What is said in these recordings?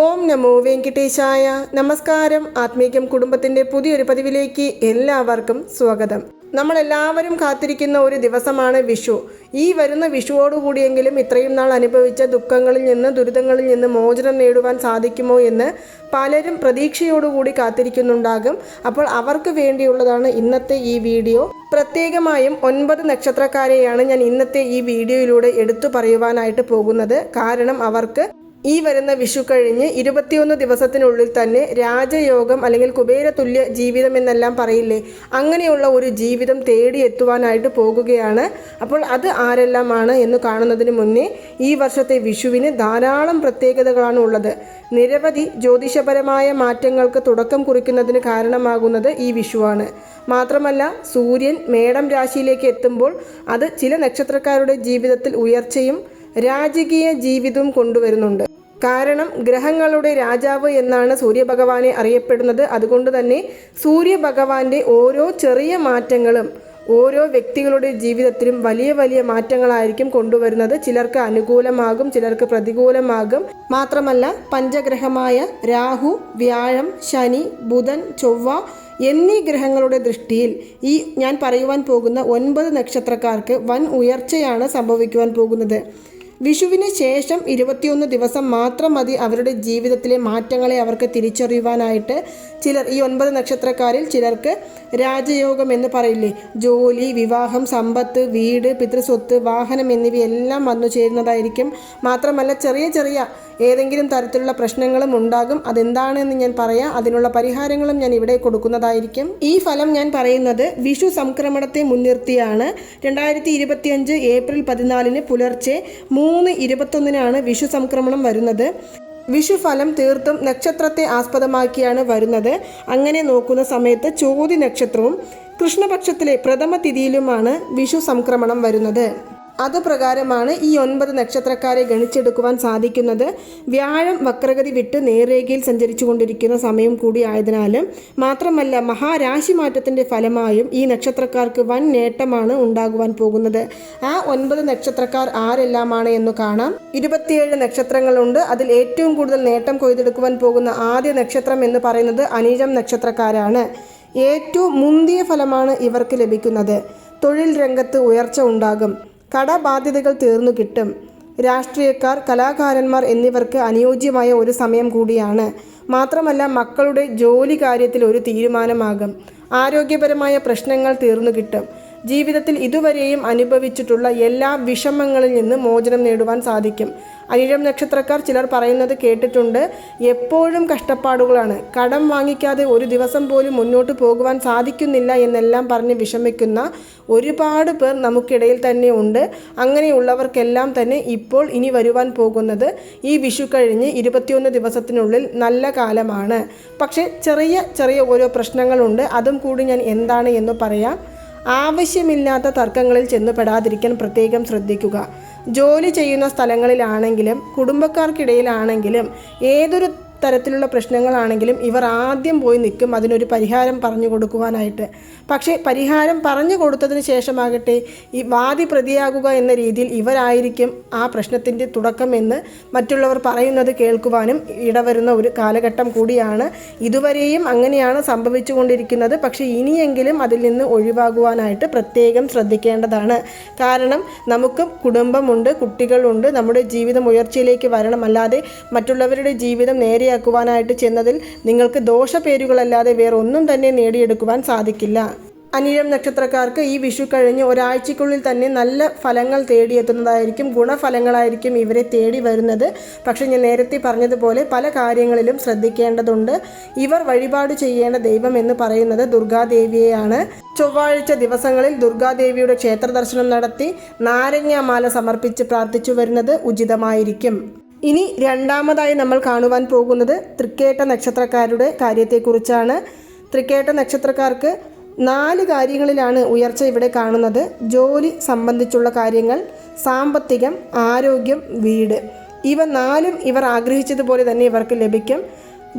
ഓം നമോ വെങ്കിട്ടേശായ. നമസ്കാരം. ആത്മീകം കുടുംബത്തിന്റെ പുതിയൊരു പതിവിലേക്ക് എല്ലാവർക്കും സ്വാഗതം. നമ്മൾ എല്ലാവരും കാത്തിരിക്കുന്ന ഒരു ദിവസമാണ് വിഷു. ഈ വരുന്ന വിഷുവോടുകൂടിയെങ്കിലും ഇത്രയും നാൾ അനുഭവിച്ച ദുഃഖങ്ങളിൽ നിന്ന് ദുരിതങ്ങളിൽ നിന്ന് മോചനം നേടുവാൻ സാധിക്കുമോ എന്ന് പലരും പ്രതീക്ഷയോടുകൂടി കാത്തിരിക്കുന്നുണ്ടാകും. അപ്പോൾ അവർക്ക് വേണ്ടിയുള്ളതാണ് ഇന്നത്തെ ഈ വീഡിയോ. പ്രത്യേകമായും ഒൻപത് നക്ഷത്രക്കാരെയാണ് ഞാൻ ഇന്നത്തെ ഈ വീഡിയോയിലൂടെ എടുത്തു പറയുവാനായിട്ട് പോകുന്നത്. കാരണം അവർക്ക് ഈ വരുന്ന വിഷു കഴിഞ്ഞ് ഇരുപത്തിയൊന്ന് ദിവസത്തിനുള്ളിൽ തന്നെ രാജയോഗം അല്ലെങ്കിൽ കുബേരതുല്യ ജീവിതം എന്നെല്ലാം പറയില്ലേ? അങ്ങനെയുള്ള ഒരു ജീവിതം തേടി എത്തുവാനായിട്ട് പോകുകയാണ്. അപ്പോൾ അത് ആരെല്ലാമാണ് എന്ന് കാണുന്നതിന് മുന്നേ ഈ വർഷത്തെ വിഷുവിന് ധാരാളം പ്രത്യേകതകളാണ് ഉള്ളത്. നിരവധി ജ്യോതിഷപരമായ മാറ്റങ്ങൾക്ക് തുടക്കം കുറിക്കുന്നതിന് കാരണമാകുന്നത് ഈ വിഷുവാണ്. മാത്രമല്ല സൂര്യൻ മേടം രാശിയിലേക്ക് എത്തുമ്പോൾ അത് ചില നക്ഷത്രക്കാരുടെ ജീവിതത്തിൽ ഉയർച്ചയും രാജകീയ ജീവിതവും കൊണ്ടുവരുന്നുണ്ട്. കാരണം ഗ്രഹങ്ങളുടെ രാജാവ് എന്നാണ് സൂര്യഭഗവാനെ അറിയപ്പെടുന്നത്. അതുകൊണ്ട് തന്നെ സൂര്യഭഗവാന്റെ ഓരോ ചെറിയ മാറ്റങ്ങളും ഓരോ വ്യക്തികളുടെ ജീവിതത്തിലും വലിയ വലിയ മാറ്റങ്ങളായിരിക്കും കൊണ്ടുവരുന്നത്. ചിലർക്ക് അനുകൂലമാകും ചിലർക്ക് പ്രതികൂലമാകും. മാത്രമല്ല പഞ്ചഗ്രഹമായ രാഹു വ്യാഴം ശനി ബുധൻ ചൊവ്വ എന്നീ ഗ്രഹങ്ങളുടെ ദൃഷ്ടിയിൽ ഈ ഞാൻ പറയുവാൻ പോകുന്ന ഒൻപത് നക്ഷത്രക്കാർക്ക് വൻ ഉയർച്ചയാണ് സംഭവിക്കുവാൻ പോകുന്നത്. വിഷുവിന് ശേഷം ഇരുപത്തിയൊന്ന് ദിവസം മാത്രം മതി അവരുടെ ജീവിതത്തിലെ മാറ്റങ്ങളെ അവർക്ക് തിരിച്ചറിയുവാനായിട്ട്. ചിലർ ഈ ഒൻപത് നക്ഷത്രക്കാരിൽ ചിലർക്ക് രാജയോഗം എന്ന് പറയില്ലേ? ജോലി വിവാഹം സമ്പത്ത് വീട് പിതൃസ്വത്ത് വാഹനം എന്നിവയെല്ലാം വന്നു ചേരുന്നതായിരിക്കും. മാത്രമല്ല ചെറിയ ചെറിയ ഏതെങ്കിലും തരത്തിലുള്ള പ്രശ്നങ്ങളും ഉണ്ടാകും. അതെന്താണെന്ന് ഞാൻ പറയാം. അതിനുള്ള പരിഹാരങ്ങളും ഞാൻ ഇവിടെ കൊടുക്കുന്നതായിരിക്കും. ഈ ഫലം ഞാൻ പറയുന്നത് വിഷു സംക്രമണത്തെ മുൻനിർത്തിയാണ്. രണ്ടായിരത്തി ഏപ്രിൽ പതിനാലിന് പുലർച്ചെ മൂന്ന് ഇരുപത്തൊന്നിനാണ് വിഷു സംക്രമണം വരുന്നത്. വിഷുഫലം തീർത്തും നക്ഷത്രത്തെ ആസ്പദമാക്കിയാണ് വരുന്നത്. അങ്ങനെ നോക്കുന്ന സമയത്ത് ചോതി നക്ഷത്രവും കൃഷ്ണപക്ഷത്തിലെ പ്രഥമ തിഥിയിലുമാണ് വിഷു സംക്രമണം വരുന്നത്. അത് പ്രകാരമാണ് ഈ ഒൻപത് നക്ഷത്രക്കാരെ ഗണിച്ചെടുക്കുവാൻ സാധിക്കുന്നത്. വ്യാഴം വക്രഗതി വിട്ട് നേർരേഖയിൽ സഞ്ചരിച്ചു കൊണ്ടിരിക്കുന്ന സമയം കൂടി ആയതിനാലും മാത്രമല്ല മഹാരാശി മാറ്റത്തിന്റെ ഫലമായും ഈ നക്ഷത്രക്കാർക്ക് വൻ നേട്ടമാണ് ഉണ്ടാകുവാൻ പോകുന്നത്. ആ ഒൻപത് നക്ഷത്രക്കാർ ആരെല്ലാമാണ് എന്ന് കാണാം. ഇരുപത്തിയേഴ് നക്ഷത്രങ്ങളുണ്ട്. അതിൽ ഏറ്റവും കൂടുതൽ നേട്ടം കൊയ്തെടുക്കുവാൻ പോകുന്ന ആദ്യ നക്ഷത്രം എന്ന് പറയുന്നത് അനീഴം നക്ഷത്രക്കാരാണ്. ഏറ്റവും മുന്തിയ ഫലമാണ് ഇവർക്ക് ലഭിക്കുന്നത്. തൊഴിൽ രംഗത്ത് ഉയർച്ച ഉണ്ടാകും. കടബാധ്യതകൾ തീർന്നു കിട്ടും. രാഷ്ട്രീയക്കാർ കലാകാരന്മാർ എന്നിവർക്ക് അനുയോജ്യമായ ഒരു സമയം കൂടിയാണ്. മാത്രമല്ല മക്കളുടെ ജോലി കാര്യത്തിൽ ഒരു തീരുമാനമാകും. ആരോഗ്യപരമായ പ്രശ്നങ്ങൾ തീർന്നു കിട്ടും. ജീവിതത്തിൽ ഇതുവരെയും അനുഭവിച്ചിട്ടുള്ള എല്ലാ വിഷമങ്ങളിൽ നിന്ന് മോചനം നേടുവാൻ സാധിക്കും. അനിഴം നക്ഷത്രക്കാർ ചിലർ പറയുന്നത് കേട്ടിട്ടുണ്ട്. എപ്പോഴും കഷ്ടപ്പാടുകളാണ്. കടം വാങ്ങിക്കാതെ ഒരു ദിവസം പോലും മുന്നോട്ട് പോകുവാൻ സാധിക്കുന്നില്ല എന്നെല്ലാം പറഞ്ഞ് വിഷമിക്കുന്ന ഒരുപാട് പേർ നമുക്കിടയിൽ തന്നെ ഉണ്ട്. അങ്ങനെയുള്ളവർക്കെല്ലാം തന്നെ ഇപ്പോൾ ഇനി വരുവാൻ പോകുന്നത് ഈ വിഷു കഴിഞ്ഞ് ഇരുപത്തിയൊന്ന് ദിവസത്തിനുള്ളിൽ നല്ല കാലമാണ്. പക്ഷേ ചെറിയ ചെറിയ ഓരോ പ്രശ്നങ്ങളുണ്ട്. അതും കൂടി ഞാൻ എന്താണ് എന്ന് പറയാം. ആവശ്യമില്ലാത്ത തർക്കങ്ങളിൽ ചെന്നുപെടാതിരിക്കാൻ പ്രത്യേകം ശ്രദ്ധിക്കുക. ജോലി ചെയ്യുന്ന സ്ഥലങ്ങളിലാണെങ്കിലും കുടുംബക്കാർക്കിടയിലാണെങ്കിലും ഏതൊരു തരത്തിലുള്ള പ്രശ്നങ്ങളാണെങ്കിലും ഇവർ ആദ്യം പോയി നിൽക്കും അതിനൊരു പരിഹാരം പറഞ്ഞു കൊടുക്കുവാനായിട്ട്. പക്ഷേ പരിഹാരം പറഞ്ഞു കൊടുത്തതിന് ശേഷമാകട്ടെ ഈ വാദി പ്രതിയാകുക എന്ന രീതിയിൽ ഇവരായിരിക്കും ആ പ്രശ്നത്തിന്റെ തുടക്കമെന്ന് മറ്റുള്ളവർ പറയുന്നത് കേൾക്കുവാനും ഇടവരുന്ന ഒരു കാലഘട്ടം കൂടിയാണ്. ഇതുവരെയും അങ്ങനെയാണ് സംഭവിച്ചു കൊണ്ടിരിക്കുന്നത് പക്ഷേ ഇനിയെങ്കിലും അതിൽ നിന്ന് ഒഴിവാകുവാനായിട്ട് പ്രത്യേകം ശ്രദ്ധിക്കേണ്ടതാണ്. കാരണം നമുക്ക് കുടുംബമുണ്ട് കുട്ടികളുണ്ട്. നമ്മുടെ ജീവിതം ഉയർച്ചയിലേക്ക് വരണം അല്ലാതെ മറ്റുള്ളവരുടെ ജീവിതം നേരെ നേരെയാക്കുവാനായിട്ട് ചെന്നതിൽ നിങ്ങൾക്ക് ദോഷപേരുകളല്ലാതെ വേറെ ഒന്നും തന്നെ നേടിയെടുക്കുവാൻ സാധിക്കില്ല. അനിഴം നക്ഷത്രക്കാർക്ക് ഈ വിഷു കഴിഞ്ഞ് ഒരാഴ്ചക്കുള്ളിൽ തന്നെ നല്ല ഫലങ്ങൾ തേടിയെത്തുന്നതായിരിക്കും ഗുണഫലങ്ങളായിരിക്കും ഇവരെ തേടി വരുന്നത്. പക്ഷേ ഞാൻ നേരത്തെ പറഞ്ഞതുപോലെ പല കാര്യങ്ങളിലും ശ്രദ്ധിക്കേണ്ടതുണ്ട്. ഇവർ വഴിപാട് ചെയ്യേണ്ട ദൈവം എന്ന് പറയുന്നത് ദുർഗാദേവിയെയാണ്. ചൊവ്വാഴ്ച ദിവസങ്ങളിൽ ദുർഗാദേവിയുടെ ക്ഷേത്ര ദർശനം നടത്തി നാരങ്ങാമാല സമർപ്പിച്ച് പ്രാർത്ഥിച്ചു വരുന്നത് ഉചിതമായിരിക്കും. ഇനി രണ്ടാമതായി നമ്മൾ കാണുവാൻ പോകുന്നത് തൃക്കേട്ട നക്ഷത്രക്കാരുടെ കാര്യത്തെക്കുറിച്ചാണ്. തൃക്കേട്ട നക്ഷത്രക്കാർക്ക് നാല് കാര്യങ്ങളിലാണ് ഉയർച്ച ഇവിടെ കാണുന്നത്. ജോലി സംബന്ധിച്ചുള്ള കാര്യങ്ങൾ സാമ്പത്തികം ആരോഗ്യം വീട്. ഇവ നാലും ഇവർ ആഗ്രഹിച്ചതുപോലെ തന്നെ ഇവർക്ക് ലഭിക്കും.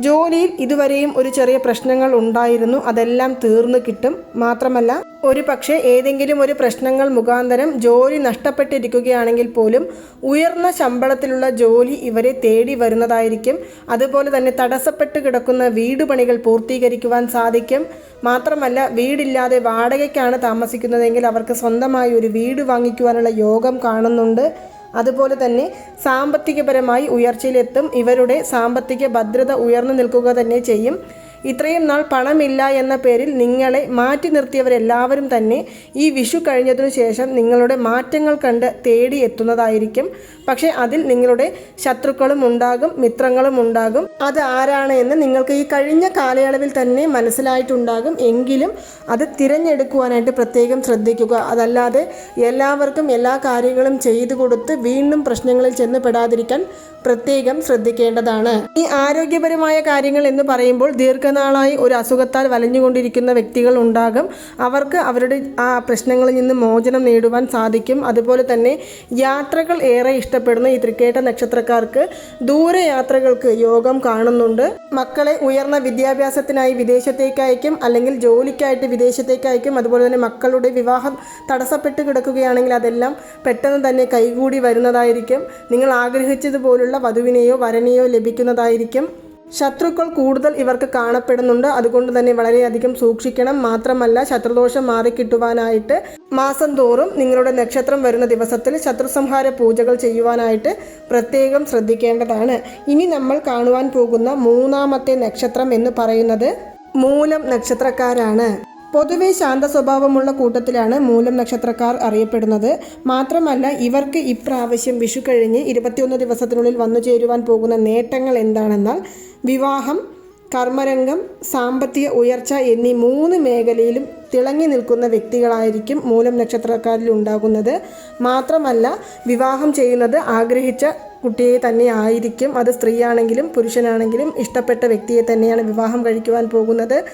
ജോലിയിൽ ഇതുവരെയും ഒരു ചെറിയ പ്രശ്നങ്ങൾ ഉണ്ടായിരുന്നു. അതെല്ലാം തീർന്നു കിട്ടും. മാത്രമല്ല ഒരു പക്ഷേ ഏതെങ്കിലും ഒരു പ്രശ്നങ്ങൾ മുഖാന്തരം ജോലി നഷ്ടപ്പെട്ടിരിക്കുകയാണെങ്കിൽ പോലും ഉയർന്ന ശമ്പളത്തിലുള്ള ജോലി ഇവരെ തേടി വരുന്നതായിരിക്കും. അതുപോലെ തന്നെ തടസ്സപ്പെട്ട് കിടക്കുന്ന വീട് പണികൾ പൂർത്തീകരിക്കുവാൻ സാധിക്കും. മാത്രമല്ല വീടില്ലാതെ വാടകയ്ക്കാണ് താമസിക്കുന്നതെങ്കിൽ അവർക്ക് സ്വന്തമായി ഒരു വീട് വാങ്ങിക്കുവാനുള്ള യോഗം കാണുന്നുണ്ട്. അതുപോലെ തന്നെ സാമ്പത്തികപരമായി ഉയർച്ചയിലെത്തും. ഇവരുടെ സാമ്പത്തിക ഭദ്രത ഉയർന്നു നിൽക്കുക തന്നെ ചെയ്യും. ഇത്രയും നാൾ പണമില്ല എന്ന പേരിൽ നിങ്ങളെ മാറ്റി നിർത്തിയവരെല്ലാവരും തന്നെ ഈ വിഷു കഴിഞ്ഞതിനു ശേഷം നിങ്ങളുടെ മാറ്റങ്ങൾ കണ്ട് തേടി എത്തുന്നതായിരിക്കും. പക്ഷേ അതിൽ നിങ്ങളുടെ ശത്രുക്കളും ഉണ്ടാകും മിത്രങ്ങളും ഉണ്ടാകും. അത് ആരാണ് എന്ന് നിങ്ങൾക്ക് ഈ കഴിഞ്ഞ കാലയളവിൽ തന്നെ മനസ്സിലായിട്ടുണ്ടാകും. എങ്കിലും അത് തിരഞ്ഞെടുക്കുവാനായിട്ട് പ്രത്യേകം ശ്രദ്ധിക്കുക. അതല്ലാതെ എല്ലാവർക്കും എല്ലാ കാര്യങ്ങളും ചെയ്തു കൊടുത്ത് വീണ്ടും പ്രശ്നങ്ങളിൽ ചെന്ന് പെടാതിരിക്കാൻ പ്രത്യേകം ശ്രദ്ധിക്കേണ്ടതാണ്. ഈ ആരോഗ്യപരമായ കാര്യങ്ങൾ എന്ന് പറയുമ്പോൾ ദീർഘനാളായി ഒരു അസുഖത്താൽ വലഞ്ഞുകൊണ്ടിരിക്കുന്ന വ്യക്തികൾ ഉണ്ടാകും. അവർക്ക് അവരുടെ ആ പ്രശ്നങ്ങളിൽ നിന്ന് മോചനം നേടുവാൻ സാധിക്കും. അതുപോലെ തന്നെ യാത്രകൾ ഏറെ ഇഷ്ടപ്പെടുന്ന ഈ തൃക്കേട്ട നക്ഷത്രക്കാർക്ക് ദൂരയാത്രകൾക്ക് യോഗം കാണുന്നുണ്ട്. മക്കളെ ഉയർന്ന വിദ്യാഭ്യാസത്തിനായി വിദേശത്തേക്ക് അയക്കും അല്ലെങ്കിൽ ജോലിക്കായിട്ട് വിദേശത്തേക്ക് അയക്കും അതുപോലെ തന്നെ മക്കളുടെ വിവാഹം തടസ്സപ്പെട്ട് കിടക്കുകയാണെങ്കിൽ അതെല്ലാം പെട്ടെന്ന് തന്നെ കൈകൂടി വരുന്നതായിരിക്കും. നിങ്ങൾ ആഗ്രഹിച്ചതുപോലുള്ള വധുവിനെയോ വരനെയോ ലഭിക്കുന്നതായിരിക്കും. ശത്രുക്കൾ കൂടുതൽ ഇവർക്ക് കാണപ്പെടുന്നുണ്ട്. അതുകൊണ്ട് തന്നെ വളരെയധികം സൂക്ഷിക്കണം. മാത്രമല്ല ശത്രുദോഷം മാറിക്കിട്ടുവാനായിട്ട് മാസം തോറും നിങ്ങളുടെ നക്ഷത്രം വരുന്ന ദിവസത്തിൽ ശത്രുസംഹാര പൂജകൾ ചെയ്യുവാനായിട്ട് പ്രത്യേകം ശ്രദ്ധിക്കേണ്ടതാണ്. ഇനി നമ്മൾ കാണുവാൻ പോകുന്ന മൂന്നാമത്തെ നക്ഷത്രം എന്ന് പറയുന്നത് മൂലം നക്ഷത്രക്കാരാണ്. പൊതുവെ ശാന്ത സ്വഭാവമുള്ള കൂട്ടത്തിലാണ് മൂലം നക്ഷത്രക്കാർ അറിയപ്പെടുന്നത്. മാത്രമല്ല ഇവർക്ക് ഇപ്രാവശ്യം വിഷു കഴിഞ്ഞ് ഇരുപത്തിയൊന്ന് ദിവസത്തിനുള്ളിൽ വന്നു ചേരുവാൻ പോകുന്ന നേട്ടങ്ങൾ എന്താണെന്നാൽ വിവാഹം കർമ്മരംഗം സാമ്പത്തിക ഉയർച്ച എന്നീ മൂന്ന് മേഖലയിലും തിളങ്ങി നിൽക്കുന്ന വ്യക്തികളായിരിക്കും മൂലം നക്ഷത്രക്കാരിൽ ഉണ്ടാകുന്നത്. മാത്രമല്ല വിവാഹം ചെയ്യുന്നത് ആഗ്രഹിച്ച കുട്ടിയെ തന്നെ ആയിരിക്കും. അത് സ്ത്രീയാണെങ്കിലും പുരുഷനാണെങ്കിലും ഇഷ്ടപ്പെട്ട വ്യക്തിയെ തന്നെയാണ് വിവാഹം കഴിക്കുവാൻ പോകുന്നത്.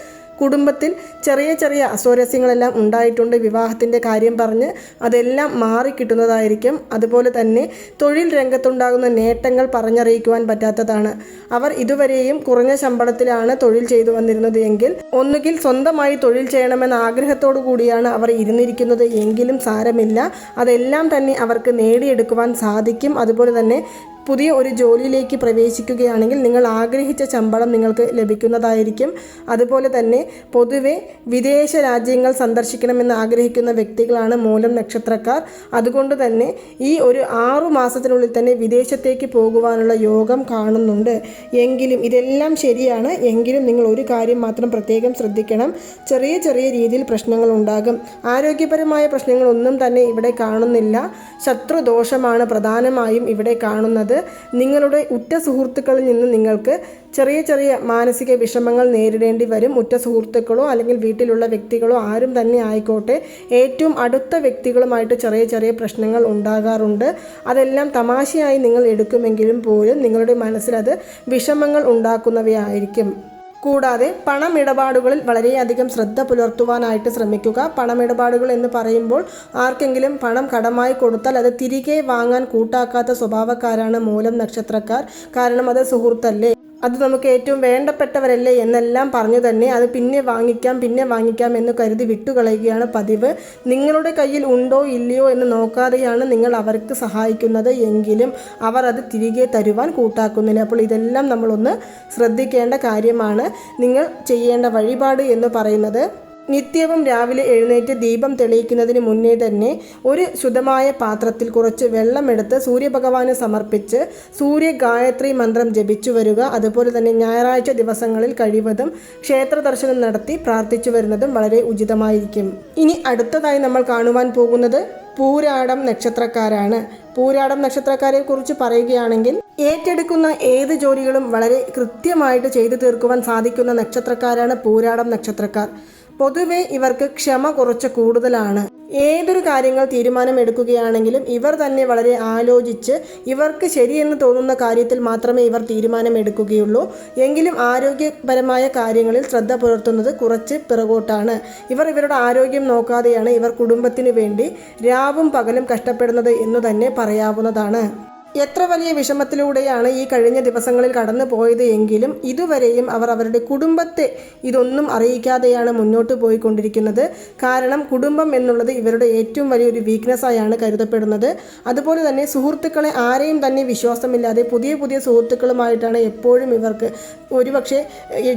കുടുംബത്തിൽ ചെറിയ ചെറിയ അസ്വാരസ്യങ്ങളെല്ലാം ഉണ്ടായിട്ടുണ്ട്. വിവാഹത്തിന്റെ കാര്യം പറഞ്ഞ് അതെല്ലാം മാറിക്കിട്ടുന്നതായിരിക്കും അതുപോലെ തന്നെ തൊഴിൽ രംഗത്തുണ്ടാകുന്ന നേട്ടങ്ങൾ പറഞ്ഞറിയിക്കുവാൻ പറ്റാത്തതാണ്. അവർ ഇതുവരെയും കുറഞ്ഞ ശമ്പളത്തിലാണ് തൊഴിൽ ചെയ്തു വന്നിരുന്നത് എങ്കിൽ ഒന്നുകിൽ സ്വന്തമായി തൊഴിൽ ചെയ്യണമെന്ന ആഗ്രഹത്തോടു കൂടിയാണ് അവർ ഇരുന്നിരിക്കുന്നത് എങ്കിലും സാരമില്ല. അതെല്ലാം തന്നെ അവർക്ക് നേടിയെടുക്കുവാൻ സാധിക്കും. അതുപോലെ തന്നെ പുതിയ ഒരു ജോലിയിലേക്ക് പ്രവേശിക്കുകയാണെങ്കിൽ നിങ്ങൾ ആഗ്രഹിച്ച ശമ്പളം നിങ്ങൾക്ക് ലഭിക്കുന്നതായിരിക്കും. അതുപോലെ തന്നെ പൊതുവെ വിദേശ രാജ്യങ്ങൾ സന്ദർശിക്കണമെന്ന് ആഗ്രഹിക്കുന്ന വ്യക്തികളാണ് മൂലം നക്ഷത്രക്കാർ. അതുകൊണ്ട് തന്നെ ഈ ഒരു ആറു മാസത്തിനുള്ളിൽ തന്നെ വിദേശത്തേക്ക് പോകുവാനുള്ള യോഗം കാണുന്നുണ്ട്. എങ്കിലും ഇതെല്ലാം ശരിയാണ്. എങ്കിലും നിങ്ങൾ ഒരു കാര്യം മാത്രം പ്രത്യേകം ശ്രദ്ധിക്കണം. ചെറിയ ചെറിയ രീതിയിൽ പ്രശ്നങ്ങൾ ഉണ്ടാകും. ആരോഗ്യപരമായ പ്രശ്നങ്ങളൊന്നും തന്നെ ഇവിടെ കാണുന്നില്ല. ശത്രുദോഷമാണ് പ്രധാനമായും ഇവിടെ കാണുന്നത്. നിങ്ങളുടെ ഉറ്റ സുഹൃത്തുക്കളിൽ നിന്ന് നിങ്ങൾക്ക് ചെറിയ ചെറിയ മാനസിക വിഷമങ്ങൾ നേരിടേണ്ടി വരും. ഉറ്റ സുഹൃത്തുക്കളോ അല്ലെങ്കിൽ വീട്ടിലുള്ള വ്യക്തികളോ ആരും തന്നെ ആയിക്കോട്ടെ. ഏറ്റവും അടുത്ത വ്യക്തികളുമായിട്ട് ചെറിയ ചെറിയ പ്രശ്നങ്ങൾ ഉണ്ടാകാറുണ്ട്. അതെല്ലാം തമാശയായി നിങ്ങൾ എടുക്കുമെങ്കിലും പോലും നിങ്ങളുടെ മനസ്സിലത് വിഷമങ്ങൾ ഉണ്ടാക്കുന്നവയായിരിക്കും. കൂടാതെ പണമിടപാടുകളിൽ വളരെയധികം ശ്രദ്ധ പുലർത്തുവാനായിട്ട് ശ്രമിക്കുക. പണമിടപാടുകൾ എന്ന് പറയുമ്പോൾ ആർക്കെങ്കിലും പണം കടമായി കൊടുത്താൽ അത് തിരികെ വാങ്ങാൻ കൂട്ടാക്കാത്ത സ്വഭാവക്കാരാണ് മൂലം നക്ഷത്രക്കാർ. കാരണം അത് സുഹൃത്തല്ലേ? അത് നമുക്ക് ഏറ്റവും വേണ്ടപ്പെട്ടവരല്ലേ എന്നെല്ലാം പറഞ്ഞു തന്നെ അത് പിന്നെ വാങ്ങിക്കാം പിന്നെ വാങ്ങിക്കാം എന്ന് കരുതി വിട്ടുകളയുകയാണ് പതിവ്. നിങ്ങളുടെ കയ്യിൽ ഉണ്ടോ ഇല്ലയോ എന്ന് നോക്കാതെയാണ് നിങ്ങൾ അവർക്ക് സഹായിക്കുന്നത് എങ്കിലും അവർ അത് തിരികെ തരുവാൻ കൂട്ടാക്കുന്നില്ല. അപ്പോൾ ഇതെല്ലാം നമ്മളൊന്ന് ശ്രദ്ധിക്കേണ്ട കാര്യമാണ്. നിങ്ങൾ ചെയ്യേണ്ട വഴിപാട് എന്ന് പറയുന്നത് നിത്യവും രാവിലെ എഴുന്നേറ്റ് ദീപം തെളിയിക്കുന്നതിന് മുന്നേ തന്നെ ഒരു ശുദ്ധമായ പാത്രത്തിൽ കുറച്ച് വെള്ളമെടുത്ത് സൂര്യഭഗവാന് സമർപ്പിച്ച് സൂര്യ ഗായത്രി മന്ത്രം ജപിച്ചു വരിക. അതുപോലെ തന്നെ ഞായറാഴ്ച ദിവസങ്ങളിൽ കഴിവതും ക്ഷേത്ര ദർശനം നടത്തി പ്രാർത്ഥിച്ചു വരുന്നതും വളരെ ഉചിതമായിരിക്കും. ഇനി അടുത്തതായി നമ്മൾ കാണുവാൻ പോകുന്നത് പൂരാടം നക്ഷത്രക്കാരാണ്. പൂരാടം നക്ഷത്രക്കാരെ കുറിച്ച് പറയുകയാണെങ്കിൽ ഏറ്റെടുക്കുന്ന ഏത് ജോലികളും വളരെ കൃത്യമായിട്ട് ചെയ്തു തീർക്കുവാൻ സാധിക്കുന്ന നക്ഷത്രക്കാരാണ് പൂരാടം നക്ഷത്രക്കാർ. പൊതുവെ ഇവർക്ക് ക്ഷമ കുറച്ച് കൂടുതലാണ്. ഏതൊരു കാര്യങ്ങൾ തീരുമാനമെടുക്കുകയാണെങ്കിലും ഇവർ തന്നെ വളരെ ആലോചിച്ച് ഇവർക്ക് ശരിയെന്ന് തോന്നുന്ന കാര്യത്തിൽ മാത്രമേ ഇവർ തീരുമാനമെടുക്കുകയുള്ളൂ. എങ്കിലും ആരോഗ്യപരമായ കാര്യങ്ങളിൽ ശ്രദ്ധ പുലർത്തുന്നത് കുറച്ച് പിറകോട്ടാണ്. ഇവർ ഇവരുടെ ആരോഗ്യം നോക്കാതെയാണ് ഇവർ കുടുംബത്തിന് വേണ്ടി രാവും പകലും കഷ്ടപ്പെടുന്നത് എന്ന് തന്നെ പറയാവുന്നതാണ്. എത്ര വലിയ വിഷമത്തിലൂടെയാണ് ഈ കഴിഞ്ഞ ദിവസങ്ങളിൽ കടന്നു പോയത് എങ്കിലും ഇതുവരെയും അവർ അവരുടെ കുടുംബത്തെ ഇതൊന്നും അറിയിക്കാതെയാണ് മുന്നോട്ട് പോയിക്കൊണ്ടിരിക്കുന്നത്. കാരണം കുടുംബം എന്നുള്ളത് ഇവരുടെ ഏറ്റവും വലിയൊരു വീക്ക്നെസ്സായാണ് കരുതപ്പെടുന്നത്. അതുപോലെ തന്നെ സുഹൃത്തുക്കളെ ആരെയും തന്നെ വിശ്വാസമില്ലാതെ പുതിയ പുതിയ സുഹൃത്തുക്കളുമായിട്ടാണ് എപ്പോഴും ഇവർക്ക് ഒരുപക്ഷെ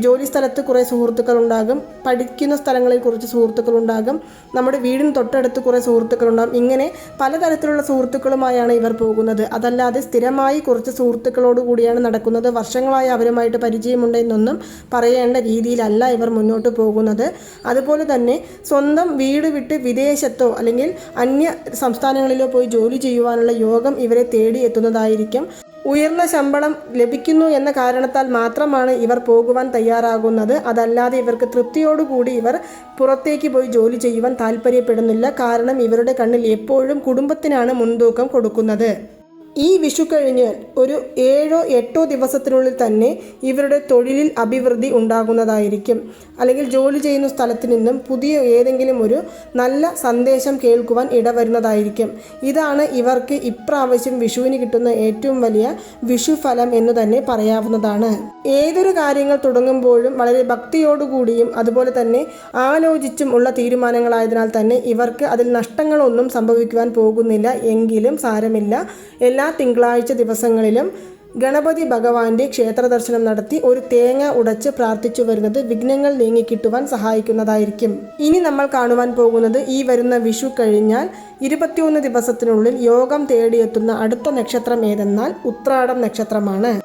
ജോലി സ്ഥലത്ത് കുറേ സുഹൃത്തുക്കളുണ്ടാകും പഠിക്കുന്ന സ്ഥലങ്ങളിൽ കുറച്ച് സുഹൃത്തുക്കളുണ്ടാകും നമ്മുടെ വീടിന് തൊട്ടടുത്ത് കുറേ സുഹൃത്തുക്കളുണ്ടാകും. ഇങ്ങനെ പലതരത്തിലുള്ള സുഹൃത്തുക്കളുമായാണ് ഇവർ പോകുന്നത്. അതല്ലാതെ സ്ഥിരമായി കുറച്ച് സുഹൃത്തുക്കളോട് കൂടിയാണ് നടക്കുന്നത്. വർഷങ്ങളായി അവരുമായിട്ട് പരിചയമുണ്ടെന്നൊന്നും പറയേണ്ട രീതിയിലല്ല ഇവർ മുന്നോട്ട് പോകുന്നത്. അതുപോലെ തന്നെ സ്വന്തം വീട് വിട്ട് വിദേശത്തോ അല്ലെങ്കിൽ അന്യ സംസ്ഥാനങ്ങളിലോ പോയി ജോലി ചെയ്യുവാനുള്ള യോഗം ഇവരെ തേടിയെത്തുന്നതായിരിക്കും ഉയർന്ന ശമ്പളം ലഭിക്കുന്നു എന്ന കാരണത്താൽ മാത്രമാണ് ഇവർ പോകുവാൻ തയ്യാറാകുന്നത്. അതല്ലാതെ ഇവർക്ക് തൃപ്തിയോടുകൂടി ഇവർ പുറത്തേക്ക് പോയി ജോലി ചെയ്യുവാൻ താല്പര്യപ്പെടുന്നില്ല കാരണം ഇവരുടെ കണ്ണിൽ എപ്പോഴും കുടുംബത്തിനാണ് മുൻതൂക്കം കൊടുക്കുന്നത്. ഈ വിഷു കഴിഞ്ഞാൽ ഒരു ഏഴോ എട്ടോ ദിവസത്തിനുള്ളിൽ തന്നെ ഇവരുടെ തൊഴിലിൽ അഭിവൃദ്ധി ഉണ്ടാകുന്നതായിരിക്കും. അല്ലെങ്കിൽ ജോലി ചെയ്യുന്ന സ്ഥലത്ത് നിന്നും പുതിയ ഏതെങ്കിലും ഒരു നല്ല സന്ദേശം കേൾക്കുവാൻ ഇടവരുന്നതായിരിക്കും. ഇതാണ് ഇവർക്ക് ഇപ്രാവശ്യം വിഷുവിന് കിട്ടുന്ന ഏറ്റവും വലിയ വിഷു ഫലം എന്ന് തന്നെ പറയാവുന്നതാണ്. ഏതൊരു കാര്യങ്ങൾ തുടങ്ങുമ്പോഴും വളരെ ഭക്തിയോടുകൂടിയും അതുപോലെ തന്നെ ആലോചിച്ചും ഉള്ള തീരുമാനങ്ങളായതിനാൽ തന്നെ ഇവർക്ക് അതിൽ നഷ്ടങ്ങളൊന്നും സംഭവിക്കുവാൻ പോകുന്നില്ല എങ്കിലും സാരമില്ല. എല്ലാ തിങ്കളാഴ്ച ദിവസങ്ങളിലും ഗണപതി ഭഗവാന്റെ ക്ഷേത്ര ദർശനം നടത്തി ഒരു തേങ്ങ ഉടച്ച് പ്രാർത്ഥിച്ചു വരുന്നത് വിഘ്നങ്ങൾ നീങ്ങിക്കിട്ടുവാൻ സഹായിക്കുന്നതായിരിക്കും. ഇനി നമ്മൾ കാണുവാൻ പോകുന്നത് ഈ വരുന്ന വിഷു കഴിഞ്ഞാൽ ഇരുപത്തിയൊന്ന് ദിവസത്തിനുള്ളിൽ യോഗം തേടിയെത്തുന്ന അടുത്ത നക്ഷത്രം ഏതെന്നാൽ ഉത്രാടം നക്ഷത്രമാണ്.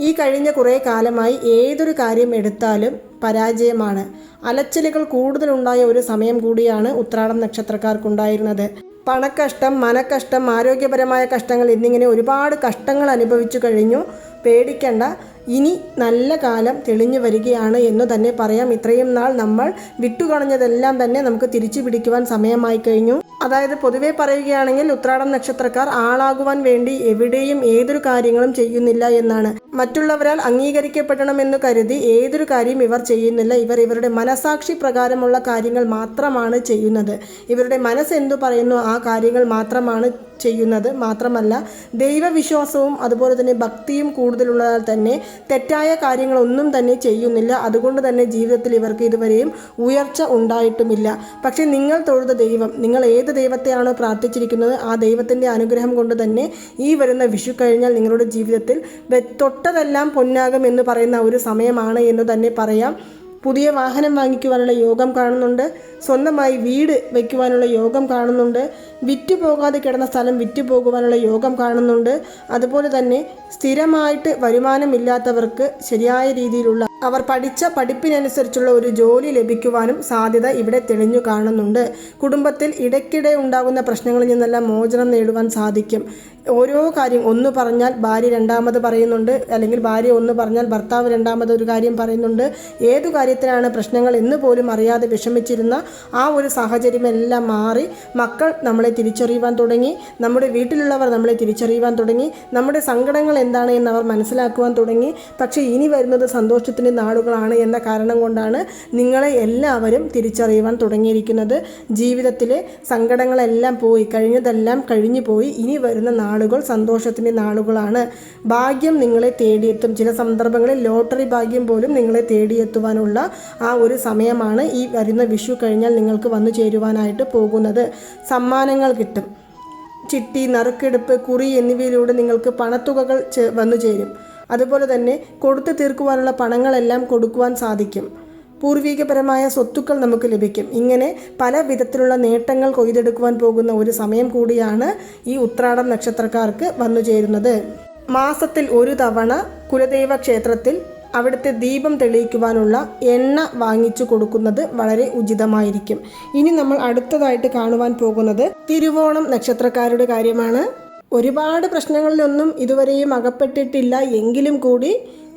ഈ കഴിഞ്ഞ കുറേ കാലമായി ഏതൊരു കാര്യം എടുത്താലും പരാജയമാണ്. അലച്ചിലുകൾ കൂടുതലുണ്ടായ ഒരു സമയം കൂടിയാണ് ഉത്രാടം നക്ഷത്രക്കാർക്കുണ്ടായിരുന്നത്. പണക്കഷ്ടം മനക്കഷ്ടം ആരോഗ്യപരമായ കഷ്ടങ്ങൾ എന്നിങ്ങനെ ഒരുപാട് കഷ്ടങ്ങൾ അനുഭവിച്ചു കഴിഞ്ഞു. പേടിക്കേണ്ട. ഇനി നല്ല കാലം തെളിഞ്ഞു വരികയാണ് എന്ന് തന്നെ പറയാം. ഇത്രയും നാൾ നമ്മൾ വിട്ടുകളഞ്ഞതെല്ലാം തന്നെ നമുക്ക് തിരിച്ചു പിടിക്കുവാൻ സമയമായി കഴിഞ്ഞു. അതായത് പൊതുവെ പറയുകയാണെങ്കിൽ ഉത്രാടം നക്ഷത്രക്കാർ ആളാകുവാൻ വേണ്ടി എവിടെയും ഏതൊരു കാര്യങ്ങളും ചെയ്യുന്നില്ല എന്നാണ്. മറ്റുള്ളവരാൽ അംഗീകരിക്കപ്പെടണമെന്ന് കരുതി ഏതൊരു കാര്യം ഇവർ ചെയ്യുന്നില്ല. ഇവർ ഇവരുടെ മനസാക്ഷി പ്രകാരമുള്ള കാര്യങ്ങൾ മാത്രമാണ് ചെയ്യുന്നത്. ഇവരുടെ മനസ്സ് എന്തു പറയുന്നു? ആ കാര്യങ്ങൾ മാത്രമാണ് ചെയ്യുന്നത് മാത്രമല്ല ദൈവവിശ്വാസവും അതുപോലെ തന്നെ ഭക്തിയും കൂടുതലുള്ളതാൽ തന്നെ തെറ്റായ കാര്യങ്ങളൊന്നും തന്നെ ചെയ്യുന്നില്ല. അതുകൊണ്ട് തന്നെ ജീവിതത്തിൽ ഇവർക്ക് ഇതുവരെയും ഉയർച്ച ഉണ്ടായിട്ടുമില്ല. പക്ഷേ നിങ്ങൾ തൊഴുത ദൈവം നിങ്ങൾ ഏത് ദൈവത്തെയാണോ പ്രാർത്ഥിച്ചിരിക്കുന്നത് ആ ദൈവത്തിന്റെ അനുഗ്രഹം കൊണ്ട് തന്നെ ഈ വരുന്ന വിഷു കഴിഞ്ഞാൽ നിങ്ങളുടെ ജീവിതത്തിൽ തൊട്ടതെല്ലാം പൊന്നാകും എന്ന് പറയുന്ന ഒരു സമയമാണ് എന്ന് തന്നെ പറയാം. പുതിയ വാഹനം വാങ്ങിക്കുവാനുള്ള യോഗം കാണുന്നുണ്ട്. സ്വന്തമായി വീട് വയ്ക്കുവാനുള്ള യോഗം കാണുന്നുണ്ട്. വിറ്റു പോകാതെ കിടന്ന സ്ഥലം വിറ്റു പോകുവാനുള്ള യോഗം കാണുന്നുണ്ട്. അതുപോലെ തന്നെ സ്ഥിരമായിട്ട് വരുമാനമില്ലാത്തവർക്ക് ശരിയായ രീതിയിലുള്ള അവർ പഠിച്ച പഠിപ്പിനനുസരിച്ചുള്ള ഒരു ജോലി ലഭിക്കുവാനും സാധ്യത ഇവിടെ തെളിഞ്ഞു കാണുന്നുണ്ട്. കുടുംബത്തിൽ ഇടയ്ക്കിടെ ഉണ്ടാകുന്ന പ്രശ്നങ്ങളിൽ നിന്നെല്ലാം മോചനം നേടുവാൻ സാധിക്കും. ഓരോ കാര്യം ഒന്ന് പറഞ്ഞാൽ ഭാര്യ രണ്ടാമത് പറയുന്നുണ്ട് അല്ലെങ്കിൽ ഭാര്യ ഒന്ന് പറഞ്ഞാൽ ഭർത്താവ് രണ്ടാമത് ഒരു കാര്യം പറയുന്നുണ്ട്. ഏതു കാര്യത്തിനാണ് പ്രശ്നങ്ങൾ എന്ന് പോലും അറിയാതെ വിഷമിച്ചിരുന്ന ആ ഒരു സാഹചര്യമെല്ലാം മാറി. മക്കൾ നമ്മളെ തിരിച്ചറിയുവാൻ തുടങ്ങി. നമ്മുടെ വീട്ടിലുള്ളവർ നമ്മളെ തിരിച്ചറിയുവാൻ തുടങ്ങി. നമ്മുടെ സങ്കടങ്ങൾ എന്താണ് എന്ന് അവർ മനസ്സിലാക്കുവാൻ തുടങ്ങി. പക്ഷേ ഇനി വരുന്നത് സന്തോഷത്തിന്റെ നാളുകളാണ് എന്ന കാരണം കൊണ്ടാണ് നിങ്ങളെ എല്ലാവരും തിരിച്ചറിയുവാൻ തുടങ്ങിയിരിക്കുന്നത്. ജീവിതത്തിലെ സങ്കടങ്ങളെല്ലാം പോയി കഴിഞ്ഞതെല്ലാം കഴിഞ്ഞു പോയി. ഇനി വരുന്ന നാളുകൾ സന്തോഷത്തിന്റെ നാളുകളാണ്. ഭാഗ്യം നിങ്ങളെ തേടിയെത്തും. ചില സന്ദർഭങ്ങളിൽ ലോട്ടറി ഭാഗ്യം പോലും നിങ്ങളെ തേടിയെത്തുവാനുള്ള ആ ഒരു സമയമാണ് ഈ വരുന്ന വിഷു കഴിഞ്ഞാൽ നിങ്ങൾക്ക് വന്നു ചേരുവാനായിട്ട് പോകുന്നത്. സമ്മാനങ്ങൾ കിട്ടും. ചിട്ടി നറുക്കെടുപ്പ് കുറി എന്നിവയിലൂടെ നിങ്ങൾക്ക് പണത്തുകകൾ വന്നു ചേരും. അതുപോലെ തന്നെ കൊടുത്തു തീർക്കുവാനുള്ള പണങ്ങളെല്ലാം കൊടുക്കുവാൻ സാധിക്കും. പൂർവികപരമായ സ്വത്തുക്കൾ നമുക്ക് ലഭിക്കും. ഇങ്ങനെ പല വിധത്തിലുള്ള നേട്ടങ്ങൾ കൊയ്തെടുക്കുവാൻ പോകുന്ന ഒരു സമയം കൂടിയാണ് ഈ ഉത്രാടം നക്ഷത്രക്കാർക്ക് വന്നു ചേരുന്നത്. മാസത്തിൽ ഒരു തവണ കുലദേവ ക്ഷേത്രത്തിൽ അവിടുത്തെ ദീപം തെളിയിക്കുവാനുള്ള എണ്ണ വാങ്ങിച്ചു കൊടുക്കുന്നത് വളരെ ഉചിതമായിരിക്കും. ഇനി നമ്മൾ അടുത്തതായിട്ട് കാണുവാൻ പോകുന്നത് തിരുവോണം നക്ഷത്രക്കാരുടെ കാര്യമാണ്. ഒരുപാട് പ്രശ്നങ്ങളിലൊന്നും ഇതുവരെയും അകപ്പെട്ടിട്ടില്ല. എങ്കിലും കൂടി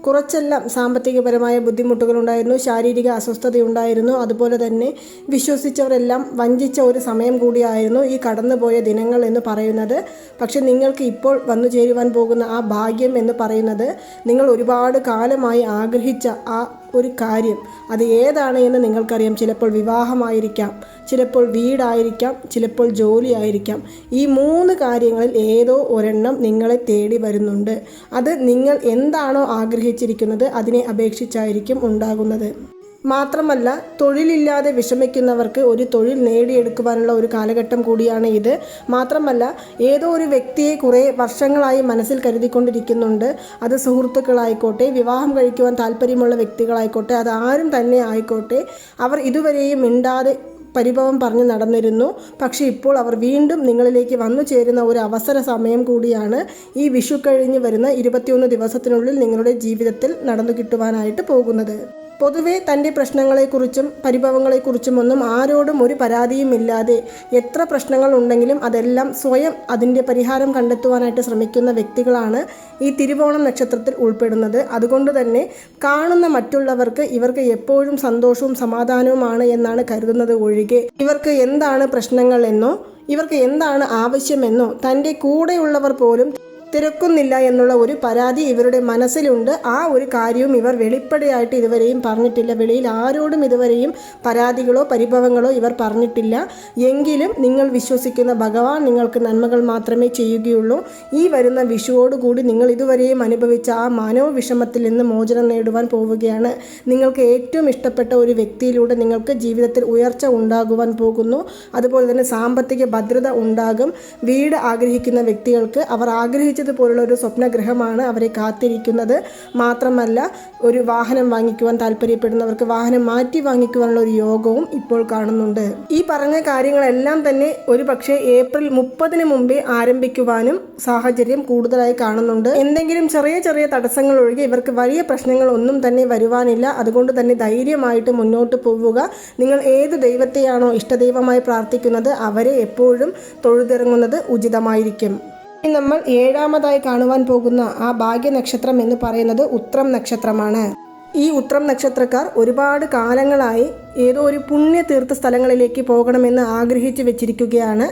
കുറച്ചെല്ലാം സാമ്പത്തികപരമായ ബുദ്ധിമുട്ടുകൾ ഉണ്ടായിരുന്നു ശാരീരിക അസ്വസ്ഥതയുണ്ടായിരുന്നു. അതുപോലെ തന്നെ വിശ്വസിച്ചവരെല്ലാം വഞ്ചിച്ച ഒരു സമയം കൂടിയായിരുന്നു ഈ കടന്നുപോയ ദിനങ്ങൾ എന്ന് പറയുന്നത്. പക്ഷെ നിങ്ങൾക്ക് ഇപ്പോൾ വന്നു ചേരുവാൻ പോകുന്ന ആ ഭാഗ്യം എന്ന് പറയുന്നത് നിങ്ങൾ ഒരുപാട് കാലമായി ആഗ്രഹിച്ച ആ ഒരു കാര്യം. അത് ഏതാണ് എന്ന് നിങ്ങൾക്കറിയാം. ചിലപ്പോൾ വിവാഹമായിരിക്കാം. ചിലപ്പോൾ വീടായിരിക്കാം. ചിലപ്പോൾ ജോലി ആയിരിക്കാം ഈ മൂന്ന് കാര്യങ്ങളിൽ ഏതോ ഒരെണ്ണം നിങ്ങളെ തേടി വരുന്നുണ്ട്. അത് നിങ്ങൾ എന്താണോ ആഗ്രഹിച്ചിരിക്കുന്നത് അതിനെ അപേക്ഷിച്ചായിരിക്കും ഉണ്ടാകുന്നത്. മാത്രമല്ല തൊഴിലില്ലാതെ വിഷമിക്കുന്നവർക്ക് ഒരു തൊഴിൽ നേടിയെടുക്കുവാനുള്ള ഒരു കാലഘട്ടം കൂടിയാണ് ഇത്. മാത്രമല്ല ഏതോ ഒരു വ്യക്തിയെ കുറേ വർഷങ്ങളായി മനസ്സിൽ കരുതിക്കൊണ്ടിരിക്കുന്നുണ്ട്. അത് സുഹൃത്തുക്കളായിക്കോട്ടെ വിവാഹം കഴിക്കുവാൻ താല്പര്യമുള്ള വ്യക്തികളായിക്കോട്ടെ അത് ആരും തന്നെ ആയിക്കോട്ടെ അവർ ഇതുവരെയും മിണ്ടാതെ പരിഭവം പറഞ്ഞു നടന്നിരുന്നു. പക്ഷേ ഇപ്പോൾ അവർ വീണ്ടും നിങ്ങളിലേക്ക് വന്നു ചേരുന്ന ഒരു അവസര സമയം കൂടിയാണ് ഈ വിഷു കഴിഞ്ഞ് വരുന്ന ഇരുപത്തിയൊന്ന് ദിവസത്തിനുള്ളിൽ നിങ്ങളുടെ ജീവിതത്തിൽ നടന്നു കിട്ടുവാനായിട്ട് പോകുന്നത്. പൊതുവെ തന്റെ പ്രശ്നങ്ങളെക്കുറിച്ചും പരിഭവങ്ങളെക്കുറിച്ചും ഒന്നും ആരോടും ഒരു പരാതിയും ഇല്ലാതെ എത്ര പ്രശ്നങ്ങൾ ഉണ്ടെങ്കിലും അതെല്ലാം സ്വയം അതിന്റെ പരിഹാരം കണ്ടെത്തുവാനായിട്ട് ശ്രമിക്കുന്ന വ്യക്തികളാണ് ഈ തിരുവോണം നക്ഷത്രത്തിൽ ഉൾപ്പെടുന്നത്. അതുകൊണ്ട് തന്നെ കാണുന്ന മറ്റുള്ളവർക്ക് ഇവർക്ക് എപ്പോഴും സന്തോഷവും സമാധാനവുമാണ് എന്നാണ് കരുതുന്നത് ഒഴികെ. ഇവർക്ക് എന്താണ് പ്രശ്നങ്ങൾ എന്നോ ഇവർക്ക് എന്താണ് ആവശ്യമെന്നോ തന്റെ കൂടെയുള്ളവർ പോലും തിരക്കുന്നില്ല എന്നുള്ള ഒരു പരാതി ഇവരുടെ മനസ്സിലുണ്ട്. ആ ഒരു കാര്യവും ഇവർ വെളിപ്പടയായിട്ട് ഇതുവരെയും പറഞ്ഞിട്ടില്ല. വെളിയിൽ ആരോടും ഇതുവരെയും പരാതികളോ പരിഭവങ്ങളോ ഇവർ പറഞ്ഞിട്ടില്ല. എങ്കിലും നിങ്ങൾ വിശ്വസിക്കുന്ന ഭഗവാൻ നിങ്ങൾക്ക് നന്മകൾ മാത്രമേ ചെയ്യുകയുള്ളൂ. ഈ വരുന്ന വിഷുവോടുകൂടി നിങ്ങൾ ഇതുവരെയും അനുഭവിച്ച ആ മനോവിഷമത്തിൽ നിന്ന് മോചനം നേടുവാൻ പോവുകയാണ്. നിങ്ങൾക്ക് ഏറ്റവും ഇഷ്ടപ്പെട്ട ഒരു വ്യക്തിയിലൂടെ നിങ്ങൾക്ക് ജീവിതത്തിൽ ഉയർച്ച ഉണ്ടാകുവാൻ പോകുന്നു. അതുപോലെ തന്നെ സാമ്പത്തിക ഭദ്രത ഉണ്ടാകും. വീട് ആഗ്രഹിക്കുന്ന വ്യക്തികൾക്ക് അവർ ആഗ്രഹിച്ച പോലുള്ള ഒരു സ്വപ്നഗ്രഹമാണ് അവരെ കാത്തിരിക്കുന്നത്. മാത്രമല്ല ഒരു വാഹനം വാങ്ങിക്കുവാൻ താല്പര്യപ്പെടുന്നവർക്ക് വാഹനം മാറ്റി വാങ്ങിക്കുവാനുള്ള ഒരു യോഗവും ഇപ്പോൾ കാണുന്നുണ്ട്. ഈ പറഞ്ഞ കാര്യങ്ങളെല്ലാം തന്നെ ഒരു പക്ഷേ ഏപ്രിൽ മുപ്പതിന് മുമ്പേ ആരംഭിക്കുവാനും സാഹചര്യം കൂടുതലായി കാണുന്നുണ്ട്. എന്തെങ്കിലും ചെറിയ ചെറിയ തടസ്സങ്ങൾ ഒഴികെ ഇവർക്ക് വലിയ പ്രശ്നങ്ങൾ ഒന്നും തന്നെ വരുവാനില്ല. അതുകൊണ്ട് തന്നെ ധൈര്യമായിട്ട് മുന്നോട്ട് പോവുക. നിങ്ങൾ ഏത് ദൈവത്തെയാണോ ഇഷ്ടദൈവമായി പ്രാർത്ഥിക്കുന്നത് അവരെ എപ്പോഴും തൊഴുതിറങ്ങുന്നത് ഉചിതമായിരിക്കും. നമ്മൾ ഏഴാമതായി കാണുവാൻ പോകുന്ന ആ ഭാഗ്യ നക്ഷത്രം എന്ന് പറയുന്നത് ഉത്രം നക്ഷത്രമാണ്. ഈ ഉത്രം നക്ഷത്രക്കാർ ഒരുപാട് കാലങ്ങളായി ഏതോ ഒരു പുണ്യ തീർത്ഥ സ്ഥലങ്ങളിലേക്ക് പോകണമെന്ന് ആഗ്രഹിച്ചു വെച്ചിരിക്കുകയാണ്.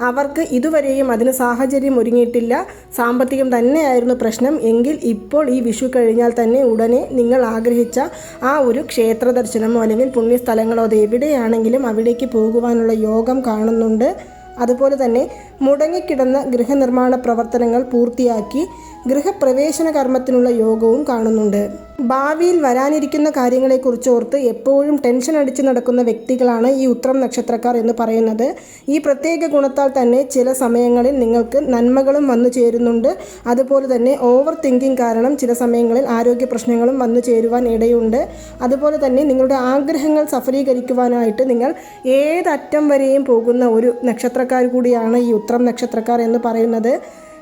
അവർക്ക് ഇതുവരെയും അതിന് സാഹചര്യം ഒരുങ്ങിയിട്ടില്ല. സാമ്പത്തികം തന്നെയായിരുന്നു പ്രശ്നം. എങ്കിൽ ഇപ്പോൾ ഈ വിഷു കഴിഞ്ഞാൽ തന്നെ ഉടനെ നിങ്ങൾ ആഗ്രഹിച്ച ആ ഒരു ക്ഷേത്ര ദർശനമോ അല്ലെങ്കിൽ പുണ്യസ്ഥലങ്ങളോ അത് എവിടെയാണെങ്കിലും അവിടേക്ക് പോകുവാനുള്ള യോഗം കാണുന്നുണ്ട്. അതുപോലെ തന്നെ മുടങ്ങിക്കിടന്ന ഗൃഹനിർമ്മാണ പ്രവർത്തനങ്ങൾ പൂർത്തിയാക്കി. ഗൃഹപ്രവേശന കർമ്മത്തിനുള്ള യോഗവും കാണുന്നുണ്ട്. ഭാവിയിൽ വരാനിരിക്കുന്ന കാര്യങ്ങളെക്കുറിച്ച് ഓർത്ത് എപ്പോഴും ടെൻഷൻ അടിച്ച് നടക്കുന്ന വ്യക്തികളാണ് ഈ ഉത്രം നക്ഷത്രക്കാർ എന്ന് പറയുന്നത്. ഈ പ്രത്യേക ഗുണത്താൽ തന്നെ ചില സമയങ്ങളിൽ നിങ്ങൾക്ക് നന്മകളും വന്നു ചേരുന്നുണ്ട്. അതുപോലെ തന്നെ ഓവർ തിങ്കിങ് കാരണം ചില സമയങ്ങളിൽ ആരോഗ്യ പ്രശ്നങ്ങളും വന്നു ചേരുവാൻ ഇടയുണ്ട്. അതുപോലെ തന്നെ നിങ്ങളുടെ ആഗ്രഹങ്ങൾ സഫലീകരിക്കുവാനായിട്ട് നിങ്ങൾ ഏതറ്റം വരെയും പോകുന്ന ഒരു നക്ഷത്രക്കാർ കൂടിയാണ് ഈ ഉത്രം നക്ഷത്രക്കാർ എന്ന് പറയുന്നത്.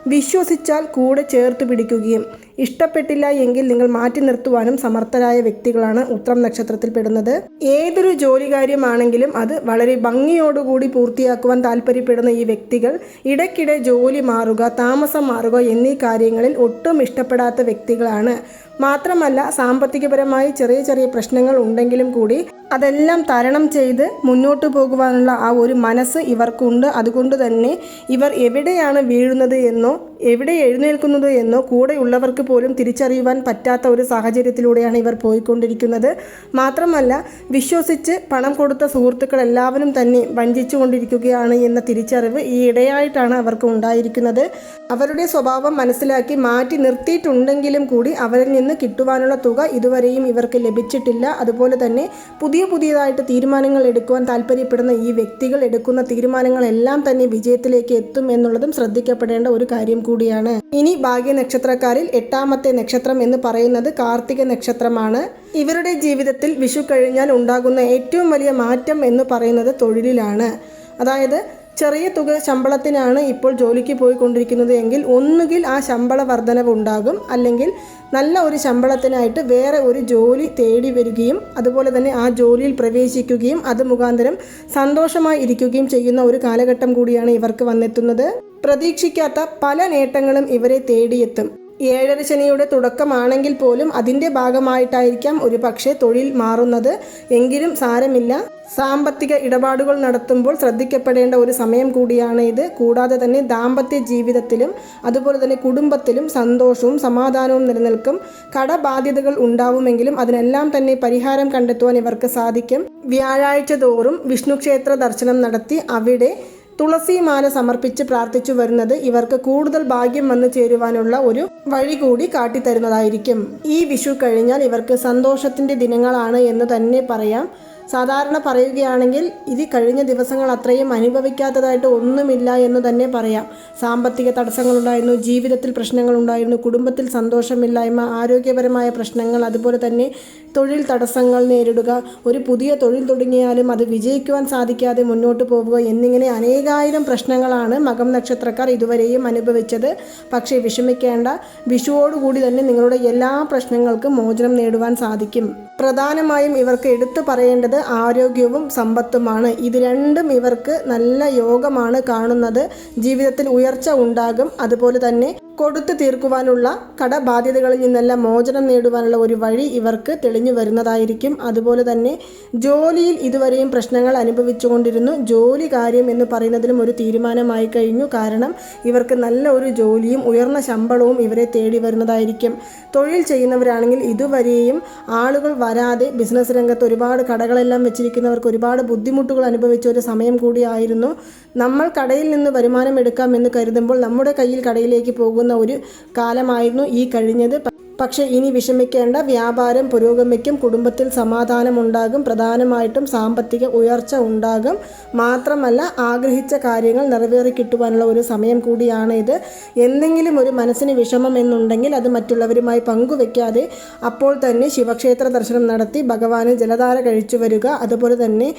വിശ്വസിച്ചാൽ കൂടെ ചേർത്ത് പിടിക്കുകയും ഇഷ്ടപ്പെട്ടില്ല എങ്കിൽ നിങ്ങൾ മാറ്റി നിർത്തുവാനും സമർത്ഥരായ വ്യക്തികളാണ് ഉത്രം നക്ഷത്രത്തിൽ പെടുന്നത്. ഏതൊരു ജോലി കാര്യമാണെങ്കിലും അത് വളരെ ഭംഗിയോടുകൂടി പൂർത്തിയാക്കുവാൻ താല്പര്യപ്പെടുന്ന ഈ വ്യക്തികൾ ഇടയ്ക്കിടെ ജോലി മാറുക താമസം മാറുക എന്നീ കാര്യങ്ങളിൽ ഒട്ടും ഇഷ്ടപ്പെടാത്ത വ്യക്തികളാണ്. മാത്രമല്ല സാമ്പത്തികപരമായി ചെറിയ ചെറിയ പ്രശ്നങ്ങൾ ഉണ്ടെങ്കിലും കൂടി അതെല്ലാം തരണം ചെയ്ത് മുന്നോട്ട് പോകുവാനുള്ള ആ ഒരു മനസ്സ് ഇവർക്കുണ്ട്. അതുകൊണ്ട് തന്നെ ഇവർ എവിടെയാണ് വീഴുന്നത് എന്നോ എവിടെ എഴുന്നേൽക്കുന്നത് എന്നോ കൂടെയുള്ളവർക്ക് പോലും തിരിച്ചറിയുവാൻ പറ്റാത്ത ഒരു സാഹചര്യത്തിലൂടെയാണ് ഇവർ പോയിക്കൊണ്ടിരിക്കുന്നത്. മാത്രമല്ല വിശ്വസിച്ച് പണം കൊടുത്ത സുഹൃത്തുക്കൾ എല്ലാവരും തന്നെ വഞ്ചിച്ചുകൊണ്ടിരിക്കുകയാണ് എന്ന തിരിച്ചറിവ് ഈ ഇടയായിട്ടാണ് അവർക്ക് ഉണ്ടായിരിക്കുന്നത്. അവരുടെ സ്വഭാവം മനസ്സിലാക്കി മാറ്റി നിർത്തിയിട്ടുണ്ടെങ്കിലും കൂടി അവരിൽ നിന്ന് കിട്ടുവാനുള്ള തുക ഇതുവരെയും ഇവർക്ക് ലഭിച്ചിട്ടില്ല. അതുപോലെ തന്നെ പുതിയ പുതിയതായിട്ട് തീരുമാനങ്ങൾ എടുക്കുവാൻ താല്പര്യപ്പെടുന്ന ഈ വ്യക്തികൾ എടുക്കുന്ന തീരുമാനങ്ങളെല്ലാം തന്നെ വിജയത്തിലേക്ക് എത്തും എന്നുള്ളതും ശ്രദ്ധിക്കപ്പെടേണ്ട ഒരു കാര്യം കൂടിയാണ്. ഇനി ഭാഗ്യ നക്ഷത്രക്കാരിൽ എട്ടാമത്തെ നക്ഷത്രം എന്ന് പറയുന്നത് കാർത്തിക നക്ഷത്രമാണ്. ഇവരുടെ ജീവിതത്തിൽ വിഷു കഴിഞ്ഞാൽ ഉണ്ടാകുന്ന ഏറ്റവും വലിയ മാറ്റം എന്ന് പറയുന്നത് തൊഴിലിലാണ്. അതായത് ചെറിയ തുക ശമ്പളത്തിനാണ് ഇപ്പോൾ ജോലിക്ക് പോയിക്കൊണ്ടിരിക്കുന്നത് എങ്കിൽ ഒന്നുകിൽ ആ ശമ്പള വർധനവ് ഉണ്ടാകും അല്ലെങ്കിൽ നല്ല ഒരു ശമ്പളത്തിനായിട്ട് വേറെ ഒരു ജോലി തേടി വരികയും അതുപോലെ തന്നെ ആ ജോലിയിൽ പ്രവേശിക്കുകയും അത് മുഖാന്തരം സന്തോഷമായി ഇരിക്കുകയും ചെയ്യുന്ന ഒരു കാലഘട്ടം കൂടിയാണ് ഇവർക്ക് വന്നെത്തുന്നത്. പ്രതീക്ഷിക്കാത്ത പല നേട്ടങ്ങളും ഇവരെ തേടിയെത്തും. ഏഴര ശനിയുടെ തുടക്കമാണെങ്കിൽ പോലും അതിന്റെ ഭാഗമായിട്ടായിരിക്കാം ഒരു പക്ഷേ തൊഴിൽ മാറുന്നത്. എങ്കിലും സാരമില്ല. സാമ്പത്തിക ഇടപാടുകൾ നടത്തുമ്പോൾ ശ്രദ്ധിക്കപ്പെടേണ്ട ഒരു സമയം കൂടിയാണ് ഇത്. കൂടാതെ തന്നെ ദാമ്പത്യ ജീവിതത്തിലും അതുപോലെ തന്നെ കുടുംബത്തിലും സന്തോഷവും സമാധാനവും നിലനിൽക്കും. കടബാധ്യതകൾ ഉണ്ടാവുമെങ്കിലും അതിനെല്ലാം തന്നെ പരിഹാരം കണ്ടെത്തുവാൻ ഇവർക്ക് സാധിക്കും. വ്യാഴാഴ്ച തോറും വിഷ്ണുക്ഷേത്ര ദർശനം നടത്തി അവിടെ തുളസിമാല സമർപ്പിച്ച് പ്രാർത്ഥിച്ചു വരുന്നത് ഇവർക്ക് കൂടുതൽ ഭാഗ്യം വന്നു ചേരുവാനുള്ള ഒരു വഴി കൂടി കാട്ടിത്തരുന്നതായിരിക്കും. ഈ വിഷു കഴിഞ്ഞാൽ ഇവർക്ക് സന്തോഷത്തിന്റെ ദിനങ്ങളാണ് എന്ന് തന്നെ പറയാം. സാധാരണ പറയുകയാണെങ്കിൽ ഇത് കഴിഞ്ഞ ദിവസങ്ങൾ അത്രയും അനുഭവിക്കാത്തതായിട്ട് ഒന്നുമില്ല എന്ന് തന്നെ പറയാം. സാമ്പത്തിക തടസ്സങ്ങളുണ്ടായിരുന്നു ജീവിതത്തിൽ പ്രശ്നങ്ങളുണ്ടായിരുന്നു കുടുംബത്തിൽ സന്തോഷമില്ലായ്മ ആരോഗ്യപരമായ പ്രശ്നങ്ങൾ അതുപോലെ തന്നെ തൊഴിൽ തടസ്സങ്ങൾ നേരിടുക ഒരു പുതിയ തൊഴിൽ തുടങ്ങിയാലും അത് വിജയിക്കുവാൻ സാധിക്കാതെ മുന്നോട്ട് പോവുക എന്നിങ്ങനെ അനേകായിരം പ്രശ്നങ്ങളാണ് മകം നക്ഷത്രക്കാർ ഇതുവരെയും അനുഭവിച്ചത്. പക്ഷേ വിഷമിക്കേണ്ട വിഷുവോടുകൂടി തന്നെ നിങ്ങളുടെ എല്ലാ പ്രശ്നങ്ങൾക്കും മോചനം നേടുവാൻ സാധിക്കും. പ്രധാനമായും ഇവർക്ക് എടുത്തു പറയേണ്ടത് ആരോഗ്യവും സമ്പത്തുമാണ്. ഇത് രണ്ടും ഇവർക്ക് നല്ല യോഗമാണ് കാണുന്നത്. ജീവിതത്തിൽ ഉയർച്ച ഉണ്ടാകും. അതുപോലെ തന്നെ കൊടുത്തു തീർക്കുവാനുള്ള കടബാധ്യതകളിൽ നിന്നെല്ലാം മോചനം നേടുവാനുള്ള ഒരു വഴി ഇവർക്ക് തെളിഞ്ഞു വരുന്നതായിരിക്കും. അതുപോലെ തന്നെ ജോലിയിൽ ഇതുവരെയും പ്രശ്നങ്ങൾ അനുഭവിച്ചുകൊണ്ടിരുന്നു. ജോലി കാര്യം എന്ന് പറയുന്നതിലും ഒരു തീരുമാനമായി കഴിഞ്ഞു. കാരണം ഇവർക്ക് നല്ല ഒരു ജോലിയും ഉയർന്ന ശമ്പളവും ഇവരെ തേടി വരുന്നതായിരിക്കും. തൊഴിൽ ചെയ്യുന്നവരാണെങ്കിൽ ഇതുവരെയും ആളുകൾ വരാതെ ബിസിനസ് രംഗത്ത് ഒരുപാട് കടകളെല്ലാം വെച്ചിരിക്കുന്നവർക്ക് ഒരുപാട് ബുദ്ധിമുട്ടുകൾ അനുഭവിച്ച ഒരു സമയം കൂടിയായിരുന്നു. നമ്മൾ കടയിൽ നിന്ന് വരുമാനം എടുക്കാം എന്ന് കരുതുമ്പോൾ നമ്മുടെ കയ്യിൽ കടയിലേക്ക് പോകുന്ന ഒരു കാലമായിരുന്നു ഈ കഴിഞ്ഞത്. പക്ഷേ ഇനി വിഷമിക്കേണ്ട വ്യാപാരം പുരോഗമിക്കും കുടുംബത്തിൽ സമാധാനമുണ്ടാകും പ്രധാനമായിട്ടും സാമ്പത്തിക ഉയർച്ച ഉണ്ടാകും. മാത്രമല്ല ആഗ്രഹിച്ച കാര്യങ്ങൾ നിറവേറി കിട്ടുവാനുള്ള ഒരു സമയം കൂടിയാണ് ഇത്. എന്തെങ്കിലും ഒരു മനസ്സിന് വിഷമം എന്നുണ്ടെങ്കിൽ അത് മറ്റുള്ളവരുമായി പങ്കുവെക്കാതെ അപ്പോൾ തന്നെ ശിവക്ഷേത്ര ദർശനം നടത്തി ഭഗവാന് ജലധാര കഴിച്ചു വരിക. അതുപോലെ തന്നെ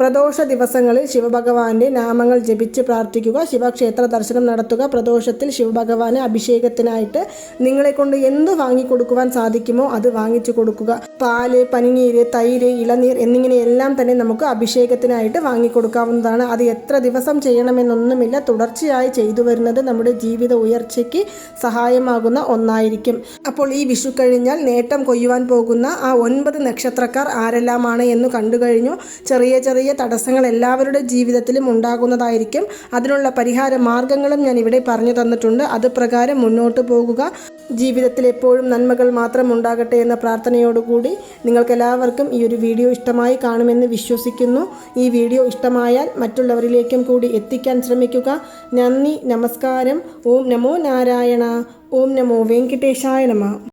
പ്രദോഷ ദിവസങ്ങളിൽ ശിവഭഗവാന്റെ നാമങ്ങൾ ജപിച്ച് പ്രാർത്ഥിക്കുക ശിവക്ഷേത്ര ദർശനം നടത്തുക പ്രദോഷത്തിൽ ശിവഭഗവാന് അഭിഷേകത്തിനായിട്ട് നിങ്ങളെ കൊണ്ട് എന്ത് വാങ്ങിക്കൊടുക്കുവാൻ സാധിക്കുമോ അത് വാങ്ങിച്ചു കൊടുക്കുക. പാൽ പനിനീര് തൈര് ഇളനീർ എന്നിങ്ങനെയെല്ലാം തന്നെ നമുക്ക് അഭിഷേകത്തിനായിട്ട് വാങ്ങിക്കൊടുക്കാവുന്നതാണ്. അത് എത്ര ദിവസം ചെയ്യണമെന്നൊന്നുമില്ല. തുടർച്ചയായി ചെയ്തു വരുന്നത് നമ്മുടെ ജീവിത ഉയർച്ചയ്ക്ക് സഹായമാകുന്ന ഒന്നായിരിക്കും. അപ്പോൾ ഈ വിഷു കഴിഞ്ഞാൽ നേട്ടം കൊയ്യുവാൻ പോകുന്ന ആ ഒൻപത് നക്ഷത്രക്കാർ ആരെല്ലാമാണ് എന്ന് കണ്ടു കഴിഞ്ഞു ചെറിയ ചെറിയ തടസ്സങ്ങൾ എല്ലാവരുടെ ജീവിതത്തിലും ഉണ്ടാകുന്നതായിരിക്കും. അതിനുള്ള പരിഹാര മാർഗങ്ങളും ഞാൻ ഇവിടെ പറഞ്ഞു തന്നിട്ടുണ്ട്. അത് പ്രകാരം മുന്നോട്ട് പോകുക. ജീവിതത്തിൽ എപ്പോഴും നന്മകൾ മാത്രം ഉണ്ടാകട്ടെ എന്ന പ്രാർത്ഥനയോടുകൂടി നിങ്ങൾക്കെല്ലാവർക്കും ഈ ഒരു വീഡിയോ ഇഷ്ടമായി കാണുമെന്ന് വിശ്വസിക്കുന്നു. ഈ വീഡിയോ ഇഷ്ടമായാൽ മറ്റുള്ളവരിലേക്കും കൂടി എത്തിക്കാൻ ശ്രമിക്കുക. നന്ദി നമസ്കാരം. ഓം നമോ നാരായണ. ഓം നമോ വെങ്കിട്ടേശായ നമ.